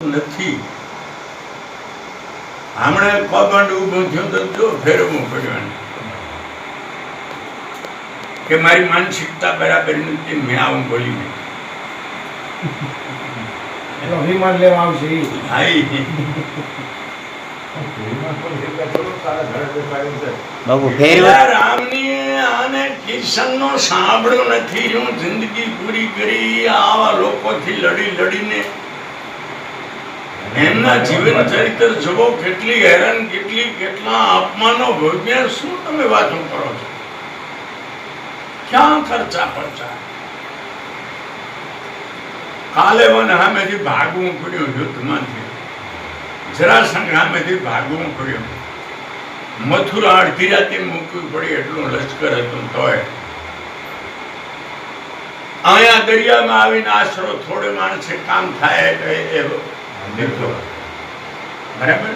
નથી. હમણે કૌભાંડ ઊભો થયો તો જો ફેરવવું પડ્યું કે મારી માનસિકતા બરાબર નથી મેં આવું બોલી નહીં એનો લેવા આવશે ફેરવ રામની કિશનનો સાંભળ્યો નથી હું જિંદગી પૂરી કરી આવા લોકોથી લડી લડીને એમના જીવન ચરિત્ર જુઓ, કેટલી હેરાન, કેટલી, કેટલા અપમાનો ભોગ્યા. શું તમે વાતો કરો છો? ક્યાં ખર્ચા ખર્ચા કાલે મને સામેથી ભાગવું પડ્યું, યુદ્ધમાંથી. જરાસંઘ સામેથી ભાગવું પડ્યું. મથુરા અડધી રાતે મૂકવી પડી એટલું લશ્કર હતું તોય. અહીંયા દરિયામાં આવીને આશરો થોડે માણસે કામ થાય એ લીધો બરાબર?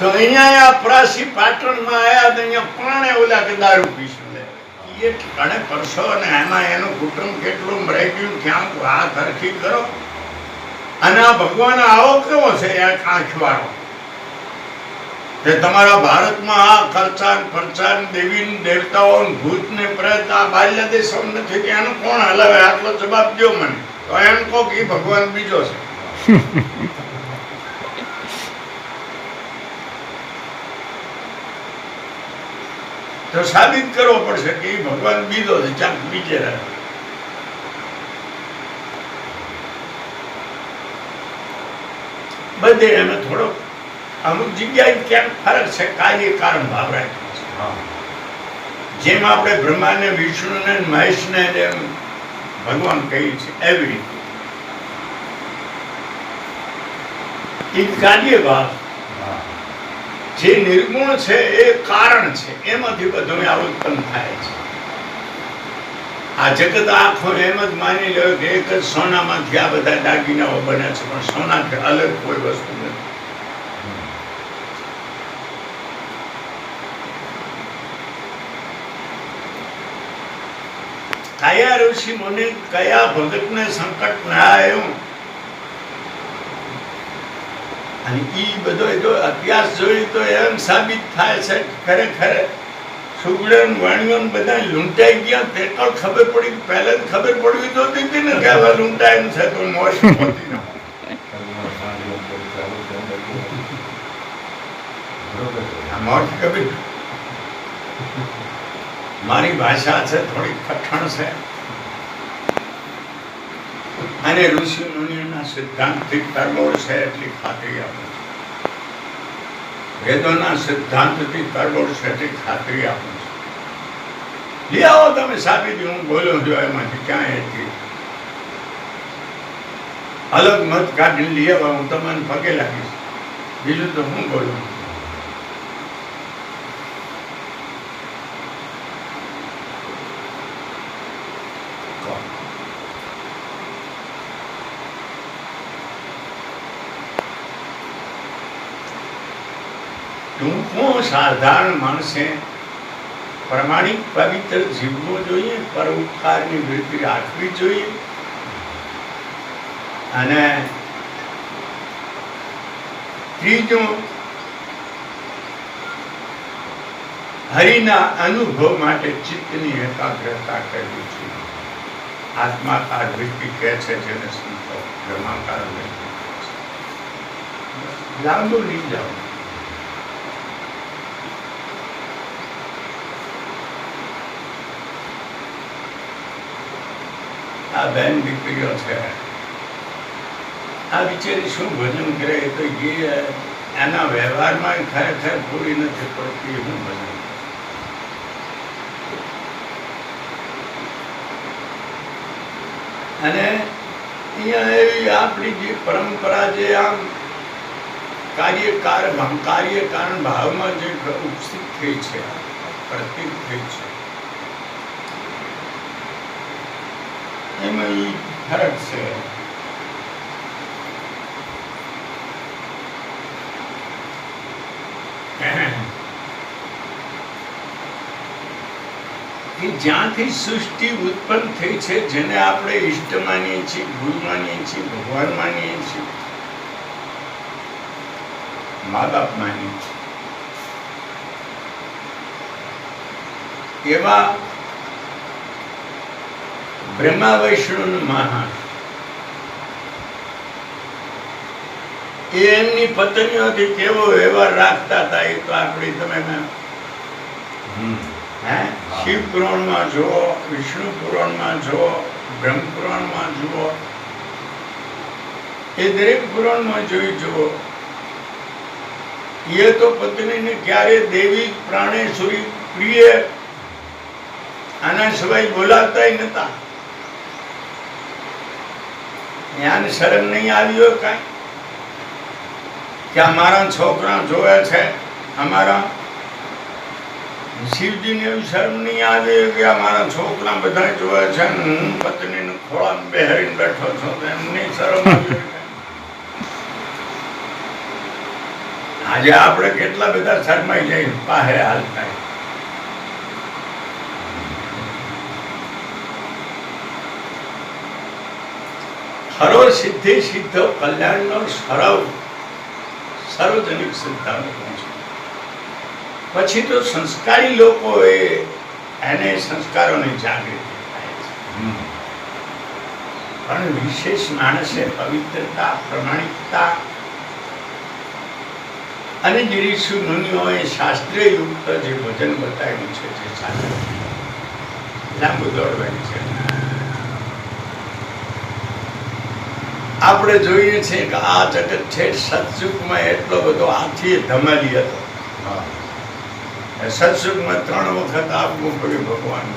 તો અહીંયા આ પ્રાસી પાટણમાં આયા તો અહીંયા પાણે ઓલા કે દારૂ પીશું લે એ ઠકાણે કરશો અને એમાં એનું કુટુંબ કેટલું મરાઈ ગયું ક્યાંક આ હરખી કરો. અને આ ભગવાન આવો કેવો છે, આ કાંખવાળો કે તમારા ભારતમાં આ ખર્ચાન ફરચાન દેવી દેવતાઓ ભૂત ને પ્રયત્ન આ બાલ્ય દેશો નથી કે એનું કોણ હલાવે? આટલો જવાબ દો મને. તો એમ કહો કે ભગવાન બીજો છે. તો સાબિત કરવો પડશે કે ભગવાન બીજો છે ચાક બીજે રહે. બધે એનો થોડો અમુક જગ્યાએ ક્યાંક ફરક છે? કાર્ય કારણ ભાવ રાખ્યો છે જેમ આપણે બ્રહ્માને વિષ્ણુને મહેશને ભગવાન કહીએ છે એવી રીતે. એ કાર્ય ભાવ. જે નિર્ગુણ છે એ કારણ છે. એમાંથી બધું આ ઉત્પન્ન થાય છે. આ જગત આખો એમ જ માની લો કે એક જ સોનામાંથી આ બધા દાગીનાઓ બને છે પણ સોનાથી અલગ કોઈ વસ્તુ નથી. કયા ઋષિ મુનિ કયા ભગતને સંકટ ના આવ્યું અને ઈ બધો જો અભ્યાસ જોઈ તો એમ સાબિત થાય છે ખરેખર સુગડન વાણીઓ બધા લૂંટાઈ ગયા. તે તો ખબર પડી પહેલા જ ખબર પડવી તો હતી ને કે હવે લૂંટાય છે તો મોશ મોજ કબીર. મારી ભાષા છે, થોડી કઠણ છે. અને ઋષિ મુનિઓના સિદ્ધાંતથી તરબોળ છે, એટલી ખાતરી આપું છું. વેદોના સિદ્ધાંતથી તરબોળ છે, એટલી ખાતરી આપું છું. આવો તમે સાબિત, હું બોલ્યો છું, એમાંથી ક્યાં હતી અલગ મત કાઢીને લઈ આવો હું તમને પગે લાગીશ. બીજું તો હું બોલું? ટૂંકો સાધારણ માણસે પ્રમાણિક પવિત્ર જીવવો જોઈએ, પરોપકારની વૃત્તિ રાખવી જોઈએ. અને ત્રીજું, હરિના અનુભવ માટે ચિત્તની એકાગ્રતા કરવી જોઈએ. આત્માકાર વૃત્તિ કહે છે જેને સંતો બ્રહ્માકાર લાંબુ નહીં જાઓ. આ બેન દીકરીઓ છે આ બિચારી શું ભજન કરે તો એ એના વ્યવહારમાં ખરેખર પૂરી નથી પડતી હું ભજન. અને અહીંયા એવી આપણી જે પરંપરા જે આમ કાર્યકાર કાર્ય કારણ ભાવમાં જે ઉપસ્થિત થઈ છે, પ્રતિક થઈ છે એમાં એ ફરક છે જ્યાંથી સૃષ્ટિ ઉત્પન્ન થઈ છે, જેને આપણે ઈષ્ટ માનીએ છીએ, ગુરુ માનીએ છીએ, ભગવાન માનીએ છીએ મા બાપ માનીએ છીએ, એવા બ્રહ્મા વૈષ્ણુ મહાન. એ એમની પત્નીઓથી કેવો વ્યવહાર રાખતા હતા એ તો આપણી તમે હે? શિવ પુરાણમાં જુઓ વિષ્ણુ પુરાણમાં જુઓ બ્રહ્મ પુરાણમાં જુઓ. એ દરેક પુરાણમાં જોઈ જુઓ. એ તો પત્નીને ક્યારે દેવી પ્રાણેશ્વરી પ્રિય? આના સિવાય બોલાવતા નતા. જ્ઞાન શરમ નહીં આવ્યો કાંઈ? કે અમારા છોકરા જોવે છે, અમારા. શિવજીને એવી શરમ નહીં આવે કે અમારા છોકરા બધા જોવે છે હું પત્નીને ખોળામાં બેહારીને બેઠો છું, તો એમને શરમ આવી. આજે આપણે કેટલા બધા શરમાઈ જઈએ પાસે હાલતા ખરો સિદ્ધિ સિદ્ધ કલ્યાણનો સરવ સાર્વજનિક સિદ્ધાંત પછી તો સંસ્કારી લોકોએ એને સંસ્કારોને જાગૃત પણ વિશેષ માણસે પવિત્રતા, પ્રમાણિકતા અને જે ઋષિ મુનિઓએ શાસ્ત્રીય યુક્ત જે ભજન બતાવ્યું છે, જે લાંબુ દોડવાની છે. આપણે જોઈએ છીએ કે આ જગત છે સત્સુખમાં એટલો બધો આથી ધમાલી હતો. સત્સુખમાં ત્રણ વખત આપવું પડ્યું ભગવાન.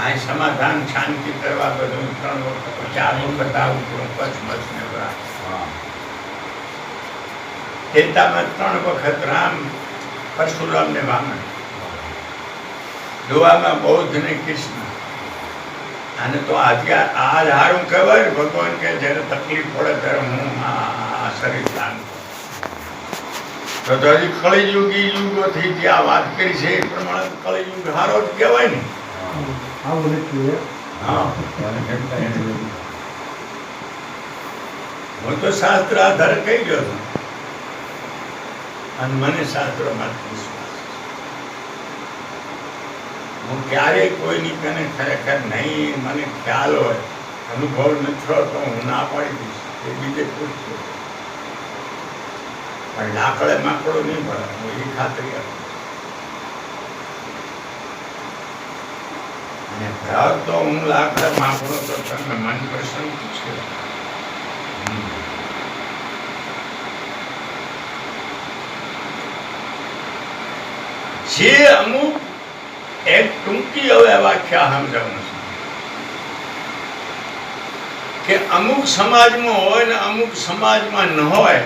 આ સમાધાન શાંતિ કરવા બધું ત્રણ વખત ચાર વખત આવવું પડ્યું પચ મચ ને બધા ત્રણ વખત રામ પરશુરામ ને વામન દુવામાં બૌદ્ધ ને કૃષ્ણ. અને તો આજે આ હારું કહેવાય ને ભગવાન કે જ્યારે તકલીફ પડે ત્યારે હું આ શરીર દાન તો હજી કળિયુગી યુગોથી જે આ વાત કરી છે એ પ્રમાણે કળિયુગ હારો જ કહેવાય ને. હે. તો શાસ્ત્ર આધારે કહી ગયો અને મને શાસ્ત્રોમાં વિશ્વાસ. હું ક્યારેય કોઈની કને ખરેખર નહીં, મને ખ્યાલ હોય, અનુભવ નથી તો હું ના પાડી દઈશ, એ બીજે પૂછશું પણ લાકડે માકડો નહીં પડે હું એ ખાતરી આપું અને ભ્રાગ તો હું લાકડે માકડો તો તમને મન પ્રસન્ન છે. જે અમુક એક ટૂંકી હવે વ્યાખ્યા સમજાવું કે અમુક સમાજમાં હોય ને અમુક સમાજમાં ન હોય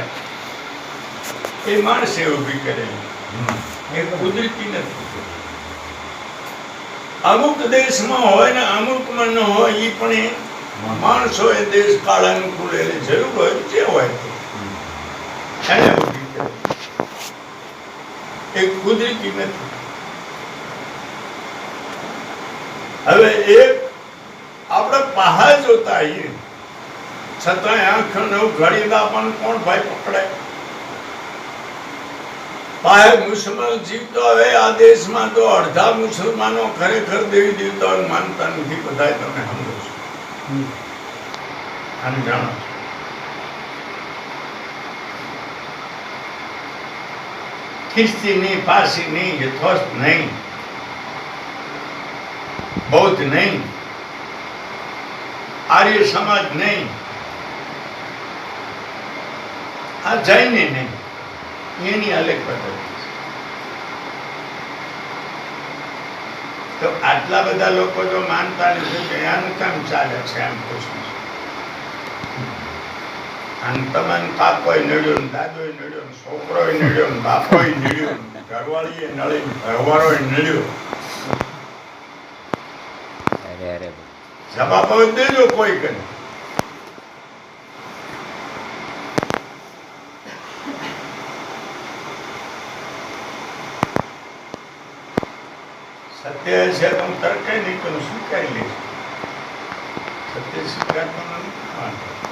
એ માણસે ઊભી કરેલી. એ કુદરતી નથી. અમુક દેશમાં હોય ને અમુકમાં ન હોય એ પણ એ માણસો એ દેશ કાળ અનુકૂળ એટલે જરૂર હોય જે હોય એને ઊભી કરે એ કુદરતી નથી હવે એક આપણે જોતા આવીએ છતાંય આંખ નવ ઘડી પણ કોણ ભાઈ પકડે? પાહે મુસલમાન જીવતો હવે આ દેશમાં તો અડધા મુસલમાનો ખરેખર દેવી દેવતાઓને માનતા નથી બધા તમે સમજો છો. અને જાણો ખ્રિસ્તી નહીં પારસી નહીં યથોસ્ત નહીં. બૌદ્ધ નહીં. આર્ય સમાજ નહીં. આ જઈને નહીં. એની અલગ પદ્ધતિ તો આટલા બધા લોકો જો માનતા નથી કે આનું કામ ચાલે છે? આમ પૂછું છું. અને તમને કાકોય નડ્યો ને દાદોય નડ્યો ને છોકરોય નડ્યો ને બાપોય નડ્યો ઘરવાળીએ નળી ઘરવાળોય નડ્યો. જવાબ દેજો કોઈ કઈ સત્ય છે તો હું તરકે નહીં કરું સ્વીકારી લઈશ સત્ય સ્વીકારવાનું નથી.